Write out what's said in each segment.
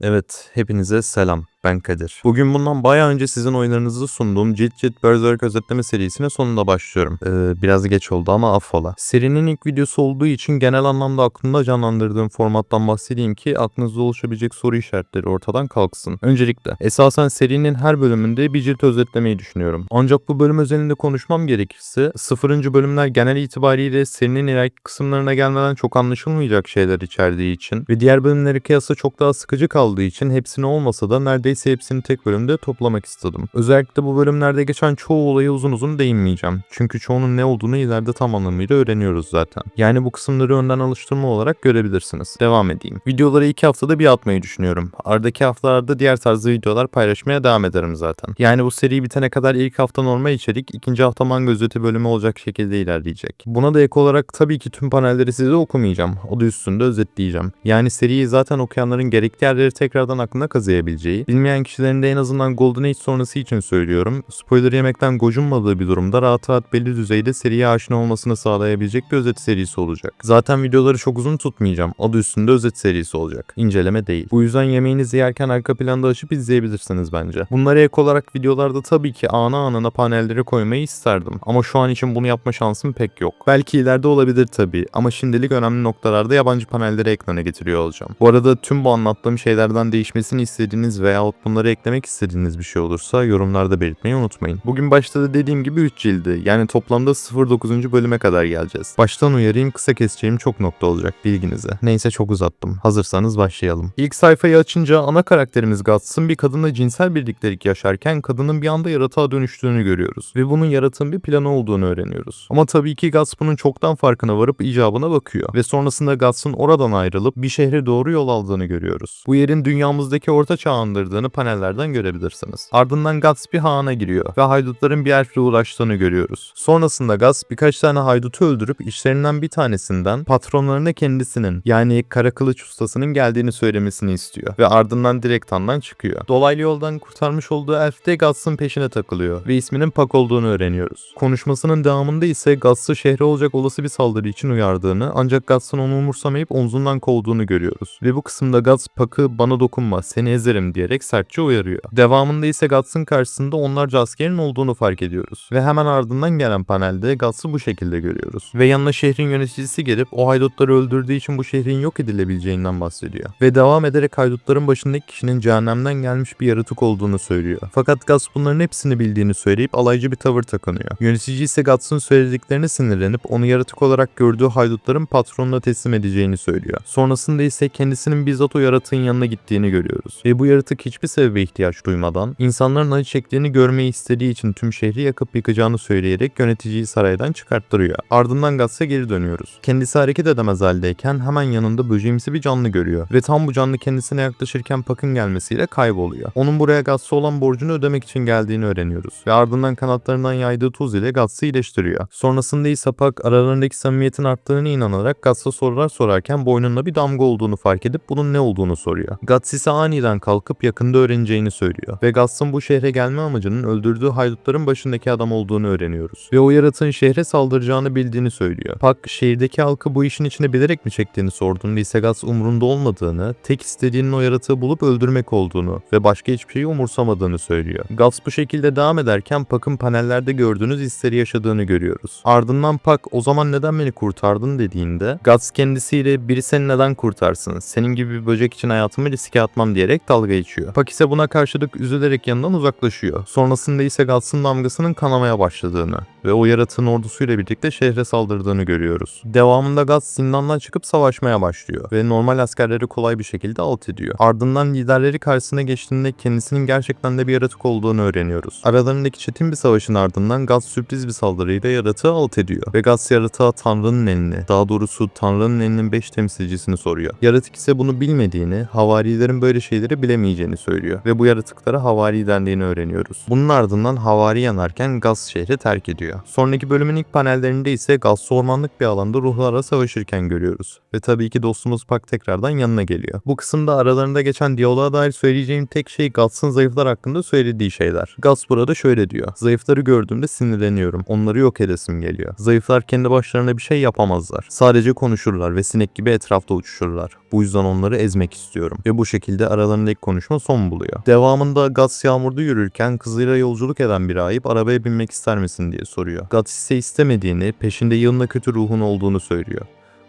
Evet, hepinize selam. Ben Kadir. Bugün bundan bayağı önce sizin oyunlarınızı sunduğum Cilt Cilt Berserk özetleme serisine sonunda başlıyorum. Ee, biraz geç oldu ama affola. Serinin ilk videosu olduğu için genel anlamda aklımda canlandırdığım formattan bahsedeyim ki aklınızda oluşabilecek soru işaretleri ortadan kalksın. Öncelikle, esasen serinin her bölümünde bir cilt özetlemeyi düşünüyorum. Ancak bu bölüm özelinde konuşmam gerekirse, 0. bölümler genel itibariyle serinin ileriki kısımlarına gelmeden çok anlaşılmayacak şeyler içerdiği için ve diğer bölümlere kıyasla çok daha sıkıcı kaldığı için hepsini olmasa da neredeyse hepsini tek bölümde toplamak istedim. Özellikle bu bölümlerde geçen çoğu olaya uzun uzun değinmeyeceğim. Çünkü çoğunun ne olduğunu ileride tam anlamıyla öğreniyoruz zaten. Yani bu kısımları önden alıştırma olarak görebilirsiniz. Devam edeyim. Videoları iki haftada bir atmayı düşünüyorum. Aradaki haftalarda diğer tarzda videolar paylaşmaya devam ederim zaten. Yani bu seri bitene kadar ilk hafta normal içerik, ikinci hafta manga özeti bölümü olacak şekilde ilerleyecek. Buna da ek olarak tabii ki tüm panelleri size okumayacağım. Adı üstünde özetleyeceğim. Yani seriyi zaten okuyanların gerekli yerleri tekrardan aklına kazıyabileceği, bilmeyen kişilerin de en azından Golden Age sonrası için söylüyorum. Spoiler yemekten gocunmadığı bir durumda rahat rahat belli düzeyde seriye aşina olmasını sağlayabilecek bir özet serisi olacak. Zaten videoları çok uzun tutmayacağım. Adı üstünde özet serisi olacak. İnceleme değil. Bu yüzden yemeğinizi yerken arka planda açıp izleyebilirsiniz bence. Bunlara ek olarak videolarda tabii ki ana anına panelleri koymayı isterdim. Ama şu an için bunu yapma şansım pek yok. Belki ileride olabilir tabii ama şimdilik önemli noktalarda yabancı panelleri ekrana getiriyor olacağım. Bu arada tüm bu anlattığım şeylerden değişmesini istediğiniz veyahut bunları eklemek istediğiniz bir şey olursa yorumlarda belirtmeyi unutmayın. Bugün başta da dediğim gibi 3 cildi yani toplamda 09. bölüme kadar geleceğiz. Baştan uyarayım kısa keseceğim çok nokta olacak bilginize. Neyse çok uzattım. Hazırsanız başlayalım. İlk sayfayı açınca ana karakterimiz Guts'ın bir kadınla cinsel birliktelik yaşarken kadının bir anda yaratığa dönüştüğünü görüyoruz. Ve bunun yaratığın bir planı olduğunu öğreniyoruz. Ama tabii ki Guts bunun çoktan farkına varıp icabına bakıyor. Ve sonrasında Guts'ın oradan ayrılıp bir şehre doğru yol aldığını görüyoruz. Bu yerin dünyamızdaki orta çağ andırdığını panellerden görebilirsiniz. Ardından Guts bir hana giriyor ve haydutların bir elfle uğraştığını görüyoruz. Sonrasında Guts birkaç tane haydutu öldürüp işlerinden bir tanesinden patronlarına kendisinin yani kara kılıç ustasının geldiğini söylemesini istiyor ve ardından direkt handan çıkıyor. Dolaylı yoldan kurtarmış olduğu elf de Guts'ın peşine takılıyor ve isminin Pak olduğunu öğreniyoruz. Konuşmasının devamında ise Guts'ı şehre olacak olası bir saldırı için uyardığını ancak Guts'ın onu umursamayıp omzundan kovduğunu görüyoruz. Ve bu kısımda Guts Pak'ı bana dokunma seni ezerim diyerek sertçe uyarıyor. Devamında ise Guts'ın karşısında onlarca askerin olduğunu fark ediyoruz. Ve hemen ardından gelen panelde Guts'ı bu şekilde görüyoruz. Ve yanına şehrin yöneticisi gelip o haydutları öldürdüğü için bu şehrin yok edilebileceğinden bahsediyor. Ve devam ederek haydutların başındaki kişinin cehennemden gelmiş bir yaratık olduğunu söylüyor. Fakat Guts bunların hepsini bildiğini söyleyip alaycı bir tavır takınıyor. Yönetici ise Guts'ın söylediklerine sinirlenip onu yaratık olarak gördüğü haydutların patronuna teslim edeceğini söylüyor. Sonrasında ise kendisinin bizzat o yaratığın yanına gittiğini görüyoruz. Ve bu yaratık hiçbir sebebe ihtiyaç duymadan insanların acı çektiğini görmeyi istediği için tüm şehri yakıp yıkacağını söyleyerek yöneticiyi saraydan çıkarttırıyor. Ardından Guts'a geri dönüyoruz. Kendisi hareket edemez haldeyken hemen yanında böceğimsi bir canlı görüyor ve tam bu canlı kendisine yaklaşırken Pak'ın gelmesiyle kayboluyor. Onun buraya Guts'a olan borcunu ödemek için geldiğini öğreniyoruz ve ardından kanatlarından yaydığı tuz ile Guts'ı iyileştiriyor. Sonrasında ise Pak aralarındaki samimiyetin arttığını inanarak Guts'a sorular sorarken boynunda bir damga olduğunu fark edip bunun ne olduğunu soruyor. Guts ise aniden kalkıp yakında öğreneceğini söylüyor ve Guts'ın bu şehre gelme amacının öldürdüğü haydutların başındaki adam olduğunu öğreniyoruz. Ve o yaratığın şehre saldıracağını bildiğini söylüyor. Pak şehirdeki halkı bu işin içine bilerek mi çektiğini sorduğunda ise Guts umrunda olmadığını, tek istediğinin o yaratığı bulup öldürmek olduğunu ve başka hiçbir şeyi umursamadığını söylüyor. Guts bu şekilde devam ederken Pak'ın panellerde gördüğünüz hisleri yaşadığını görüyoruz. Ardından Pak o zaman neden beni kurtardın dediğinde Guts kendisiyle biri seni neden kurtarsın, senin gibi bir böcek için hayatımı riske atmam diyerek dalga geçiyor. Pak ise buna karşılık üzülerek yanından uzaklaşıyor. Sonrasında ise Guts'ın damgasının kanamaya başladığını ve o yaratığın ordusuyla birlikte şehre saldırdığını görüyoruz. Devamında Guts zindandan çıkıp savaşmaya başlıyor ve normal askerleri kolay bir şekilde alt ediyor. Ardından liderleri karşısına geçtiğinde kendisinin gerçekten de bir yaratık olduğunu öğreniyoruz. Aralarındaki çetin bir savaşın ardından Guts sürpriz bir saldırıyla yaratığı alt ediyor ve Guts yaratığa Tanrı'nın elini, daha doğrusu Tanrı'nın elinin 5 temsilcisini soruyor. Yaratık ise bunu bilmediğini, havarilerin böyle şeyleri bilemeyeceğini söylüyor ve bu yaratıklara havari dendiğini öğreniyoruz. Bunun ardından havari yanarken Guts şehri terk ediyor. Sonraki bölümün ilk panellerinde ise Guts ormanlık bir alanda ruhlarla savaşırken görüyoruz. Ve tabii ki dostumuz Pak tekrardan yanına geliyor. Bu kısımda aralarında geçen diyaloğa dair söyleyeceğim tek şey Guts'ın zayıflar hakkında söylediği şeyler. Guts burada şöyle diyor. Zayıfları gördüğümde sinirleniyorum. Onları yok edesim geliyor. Zayıflar kendi başlarına bir şey yapamazlar. Sadece konuşurlar ve sinek gibi etrafta uçuşurlar. Bu yüzden onları ezmek istiyorum. Ve bu şekilde aralarındaki konuşma son buluyor. Devamında Guts yağmurda yürürken kızıyla yolculuk eden bir rahip arabaya binmek ister misin diye soruyor. Guts ise istemediğini, peşinde yılına kötü ruhun olduğunu söylüyor.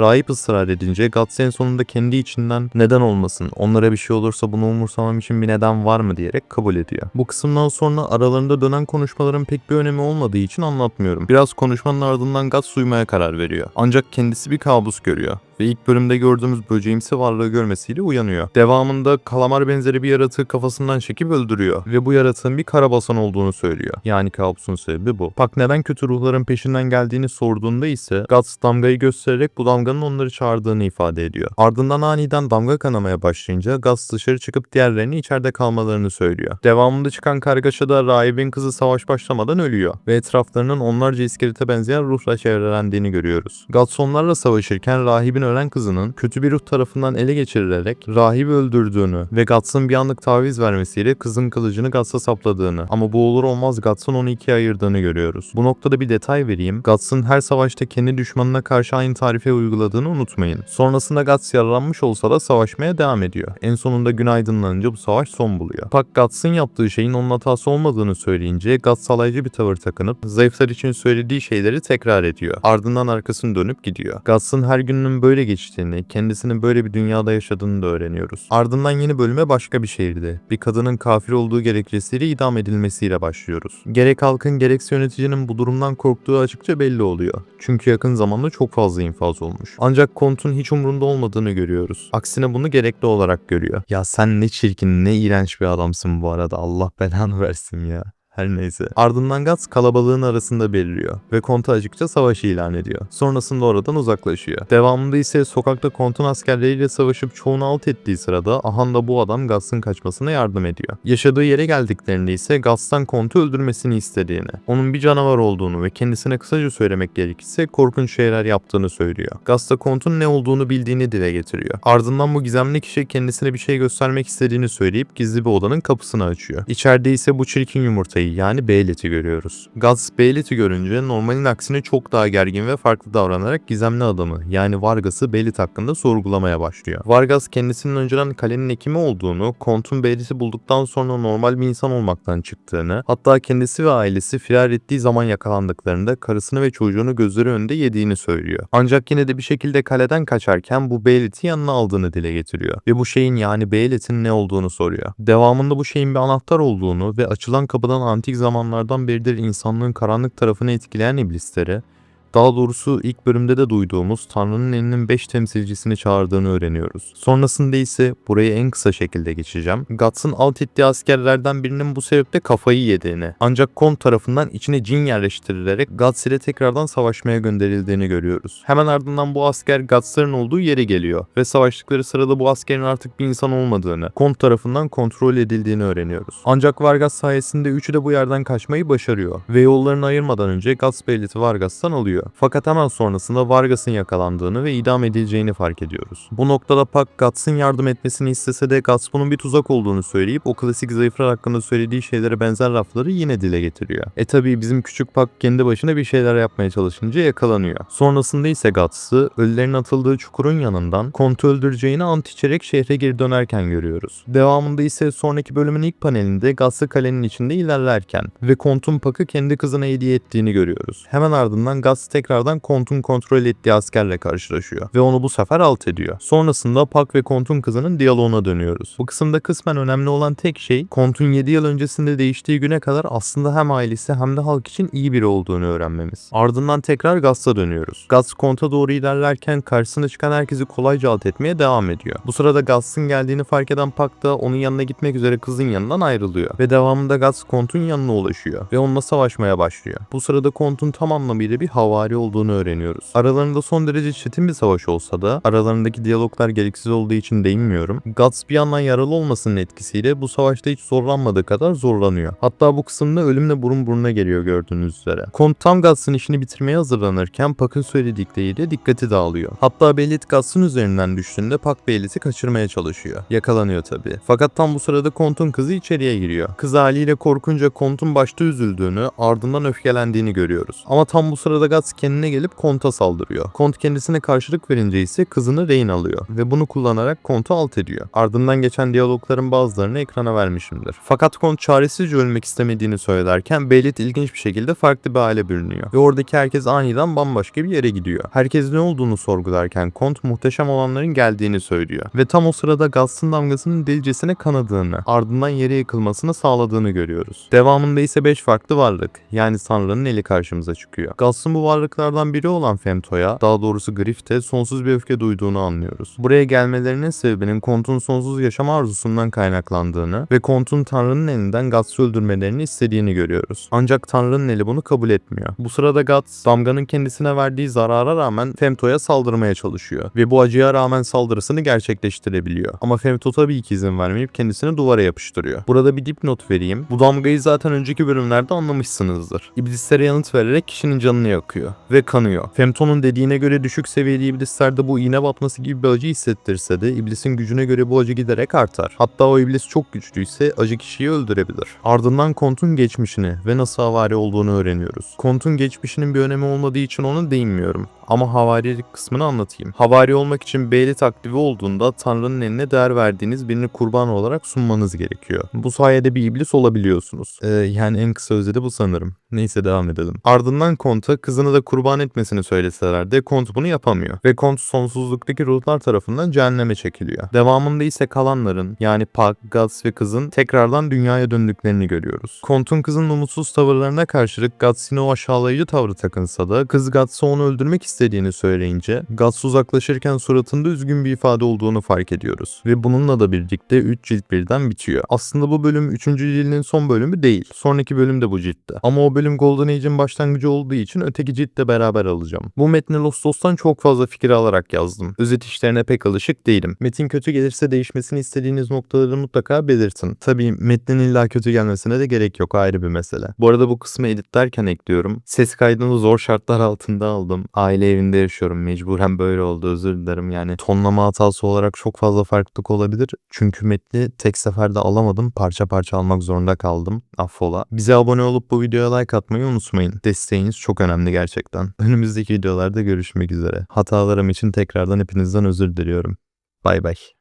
Rahip ısrar edince Guts en sonunda kendi içinden neden olmasın, onlara bir şey olursa bunu umursamam için bir neden var mı diyerek kabul ediyor. Bu kısımdan sonra aralarında dönen konuşmaların pek bir önemi olmadığı için anlatmıyorum. Biraz konuşmanın ardından Guts uyumaya karar veriyor. Ancak kendisi bir kabus görüyor ve ilk bölümde gördüğümüz böceğimsi varlığı görmesiyle uyanıyor. Devamında kalamar benzeri bir yaratığı kafasından çekip öldürüyor ve bu yaratığın bir karabasan olduğunu söylüyor. Yani kabusun sebebi bu. Pak neden kötü ruhların peşinden geldiğini sorduğunda ise Guts damgayı göstererek bu damganın onları çağırdığını ifade ediyor. Ardından aniden damga kanamaya başlayınca Guts dışarı çıkıp diğerlerini içeride kalmalarını söylüyor. Devamında çıkan kargaşada rahibin kızı savaş başlamadan ölüyor ve etraflarının onlarca iskelete benzeyen ruhla çevrelendiğini görüyoruz. Guts onlarla savaşırken rahibin ölen kızının kötü bir ruh tarafından ele geçirilerek rahibi öldürdüğünü ve Guts'ın bir anlık taviz vermesiyle kızın kılıcını Guts'a sapladığını ama bu olur olmaz Guts'ın onu ikiye ayırdığını görüyoruz. Bu noktada bir detay vereyim. Guts'ın her savaşta kendi düşmanına karşı aynı tarife uyguladığını unutmayın. Sonrasında Guts yaralanmış olsa da savaşmaya devam ediyor. En sonunda gün aydınlanınca bu savaş son buluyor. Pak Guts'ın yaptığı şeyin onun hatası olmadığını söyleyince Guts alaycı bir tavır takınıp zayıflar için söylediği şeyleri tekrar ediyor. Ardından arkasını dönüp gidiyor. Guts'ın her gününün böyle geçtiğini, kendisinin böyle bir dünyada yaşadığını da öğreniyoruz. Ardından yeni bölüme başka bir şehirde, bir kadının kafir olduğu gerekçesiyle idam edilmesiyle başlıyoruz. Gerek halkın gerekse yöneticinin bu durumdan korktuğu açıkça belli oluyor. Çünkü yakın zamanda çok fazla infaz olmuş. Ancak Kont'un hiç umrunda olmadığını görüyoruz. Aksine bunu gerekli olarak görüyor. Ya sen ne çirkin, ne iğrenç bir adamsın bu arada. Allah belanı versin ya. Her neyse. Ardından Guts kalabalığın arasında beliriyor ve Kont'a açıkça savaş ilan ediyor. Sonrasında oradan uzaklaşıyor. Devamında ise sokakta Kont'un askerleriyle savaşıp çoğunu alt ettiği sırada Ahan da bu adam Guts'ın kaçmasına yardım ediyor. Yaşadığı yere geldiklerinde ise Guts'tan Kont'u öldürmesini istediğini, onun bir canavar olduğunu ve kendisine kısaca söylemek gerekirse korkunç şeyler yaptığını söylüyor. Guts da Kont'un ne olduğunu bildiğini dile getiriyor. Ardından bu gizemli kişi kendisine bir şey göstermek istediğini söyleyip gizli bir odanın kapısını açıyor. İçeride ise bu çirkin yumurtayı yani Beylet'i görüyoruz. Guts Beylet'i görünce normalin aksine çok daha gergin ve farklı davranarak gizemli adamı yani Vargas'ı Beylet hakkında sorgulamaya başlıyor. Vargas kendisinin önceden kalenin hekimi olduğunu, Kont'un Beylet'i bulduktan sonra normal bir insan olmaktan çıktığını, hatta kendisi ve ailesi firar ettiği zaman yakalandıklarında karısını ve çocuğunu gözleri önünde yediğini söylüyor. Ancak yine de bir şekilde kaleden kaçarken bu Beylet'i yanına aldığını dile getiriyor ve bu şeyin yani Beylet'in ne olduğunu soruyor. Devamında bu şeyin bir anahtar olduğunu ve açılan kapıdan antik zamanlardan beridir insanlığın karanlık tarafını etkileyen iblisleri, daha doğrusu ilk bölümde de duyduğumuz Tanrı'nın elinin 5 temsilcisini çağırdığını öğreniyoruz. Sonrasında ise burayı en kısa şekilde geçeceğim. Guts'ın alt ettiği askerlerden birinin bu sebeple kafayı yediğini ancak Kont tarafından içine cin yerleştirilerek Guts ile tekrardan savaşmaya gönderildiğini görüyoruz. Hemen ardından bu asker Guts'ların olduğu yere geliyor ve savaştıkları sırada bu askerin artık bir insan olmadığını, Kont tarafından kontrol edildiğini öğreniyoruz. Ancak Vargas sayesinde üçü de bu yerden kaçmayı başarıyor ve yollarını ayırmadan önce Guts Beylet'i Vargas'tan alıyor. Fakat hemen sonrasında Vargas'ın yakalandığını ve idam edileceğini fark ediyoruz. Bu noktada Puck Guts'ın yardım etmesini istese de Guts bunun bir tuzak olduğunu söyleyip o klasik zayıflar hakkında söylediği şeylere benzer lafları yine dile getiriyor. E tabi bizim küçük Puck kendi başına bir şeyler yapmaya çalışınca yakalanıyor. Sonrasında ise Guts'ı ölülerin atıldığı çukurun yanından Kont'u öldüreceğini ant şehre geri dönerken görüyoruz. Devamında ise sonraki bölümün ilk panelinde Guts'ı kalenin içinde ilerlerken ve Kont'un Puck'ı kendi kızına hediye ettiğini görüyoruz. Hemen ardından Guts tekrardan Kont'un kontrol ettiği askerle karşılaşıyor ve onu bu sefer alt ediyor. Sonrasında Puck ve Kont'un kızının diyaloğuna dönüyoruz. Bu kısımda kısmen önemli olan tek şey Kont'un 7 yıl öncesinde değiştiği güne kadar aslında hem ailesi hem de halk için iyi biri olduğunu öğrenmemiz. Ardından tekrar Guts'a dönüyoruz. Guts Kont'a doğru ilerlerken karşısına çıkan herkesi kolayca alt etmeye devam ediyor. Bu sırada Guts'ın geldiğini fark eden Puck da onun yanına gitmek üzere kızın yanından ayrılıyor ve devamında Guts Kont'un yanına ulaşıyor ve onunla savaşmaya başlıyor. Bu sırada Kont'un tam anlamıyla bir havari olduğunu öğreniyoruz. Aralarında son derece çetin bir savaş olsa da aralarındaki diyaloglar gereksiz olduğu için değinmiyorum. Guts bir yandan yaralı olmasının etkisiyle bu savaşta hiç zorlanmadığı kadar zorlanıyor. Hatta bu kısımda ölümle burun buruna geliyor gördüğünüz üzere. Kont tam Guts'ın işini bitirmeye hazırlanırken Puck'ın söyledikleriyle dikkati dağılıyor. Hatta Beylit Guts'ın üzerinden düştüğünde Puck Beylit'i kaçırmaya çalışıyor. Yakalanıyor tabi. Fakat tam bu sırada Kont'un kızı içeriye giriyor. Kız haliyle korkunca Kont'un başta üzüldüğünü ardından öfkelendiğini görüyoruz. Ama tam bu sırada Guts Guts kendine gelip Kont'a saldırıyor. Kont kendisine karşılık verince ise kızını rehin alıyor ve bunu kullanarak Kont'u alt ediyor. Ardından geçen diyalogların bazılarını ekrana vermişimdir. Fakat Kont çaresizce ölmek istemediğini söylerken Belit ilginç bir şekilde farklı bir hale bürünüyor ve oradaki herkes aniden bambaşka bir yere gidiyor. Herkes ne olduğunu sorgularken Kont muhteşem olanların geldiğini söylüyor ve tam o sırada Guts'ın damgasının delicesine kanadığını, ardından yere yıkılmasını sağladığını görüyoruz. Devamında ise 5 farklı varlık yani Tanrı'nın eli karşımıza çıkıyor. Guts'ın bu varlıklardan biri olan Femto'ya, daha doğrusu Grift'e sonsuz bir öfke duyduğunu anlıyoruz. Buraya gelmelerinin sebebinin Kont'un sonsuz yaşam arzusundan kaynaklandığını ve Kont'un Tanrı'nın elinden Guts'ı öldürmelerini istediğini görüyoruz. Ancak Tanrı'nın eli bunu kabul etmiyor. Bu sırada Guts, damganın kendisine verdiği zarara rağmen Femto'ya saldırmaya çalışıyor ve bu acıya rağmen saldırısını gerçekleştirebiliyor. Ama Femto tabii ki izin vermeyip kendisini duvara yapıştırıyor. Burada bir dipnot vereyim. Bu damgayı zaten önceki bölümlerde anlamışsınızdır. İblislere yanıt vererek kişinin canını yakıyor ve kanıyor. Femto'nun dediğine göre düşük seviyeli iblislerde bu iğne batması gibi bir acı hissettirse de iblisin gücüne göre bu acı giderek artar. Hatta o iblis çok güçlüyse acı kişiyi öldürebilir. Ardından Kont'un geçmişini ve nasıl havari olduğunu öğreniyoruz. Kont'un geçmişinin bir önemi olmadığı için ona değinmiyorum. Ama havarilik kısmını anlatayım. Havari olmak için Beylit aktive olduğunda Tanrı'nın eline değer verdiğiniz birini kurban olarak sunmanız gerekiyor. Bu sayede bir iblis olabiliyorsunuz. Ee, yani en kısa özeti bu sanırım. Neyse devam edelim. Ardından Kont'a kızını da kurban etmesini söyleseler de Kont bunu yapamıyor. Ve Kont sonsuzluktaki ruhlar tarafından cehenneme çekiliyor. Devamında ise kalanların yani Puck, Guts ve kızın tekrardan dünyaya döndüklerini görüyoruz. Kont'un kızın umutsuz tavırlarına karşılık Guts yine o aşağılayıcı tavrı takınsa da kız Guts'ı onu öldürmek istediğini söyleyince Guts uzaklaşırken suratında üzgün bir ifade olduğunu fark ediyoruz. Ve bununla da birlikte 3 cilt birden bitiyor. Aslında bu bölüm 3. cildin son bölümü değil. Sonraki bölüm de bu ciltte. Ama o bölüm Golden Age'in başlangıcı olduğu için öteki ciltle beraber alacağım. Bu metni Lostos'tan çok fazla fikir alarak yazdım. Özet işlerine pek alışık değilim. Metin kötü gelirse değişmesini istediğiniz noktaları mutlaka belirtin. Tabii metnin illa kötü gelmesine de gerek yok ayrı bir mesele. Bu arada bu kısmı editlerken ekliyorum. Ses kaydını zor şartlar altında aldım. Aile evinde yaşıyorum. Mecburen böyle oldu özür dilerim. Yani tonlama hatası olarak çok fazla farklılık olabilir. Çünkü metni tek seferde alamadım. Parça parça almak zorunda kaldım. Affola. Bize abone olup bu videoya like atmayı unutmayın. Desteğiniz çok önemli gerçekten. Önümüzdeki videolarda görüşmek üzere. Hatalarım için tekrardan hepinizden özür diliyorum. Bay bay.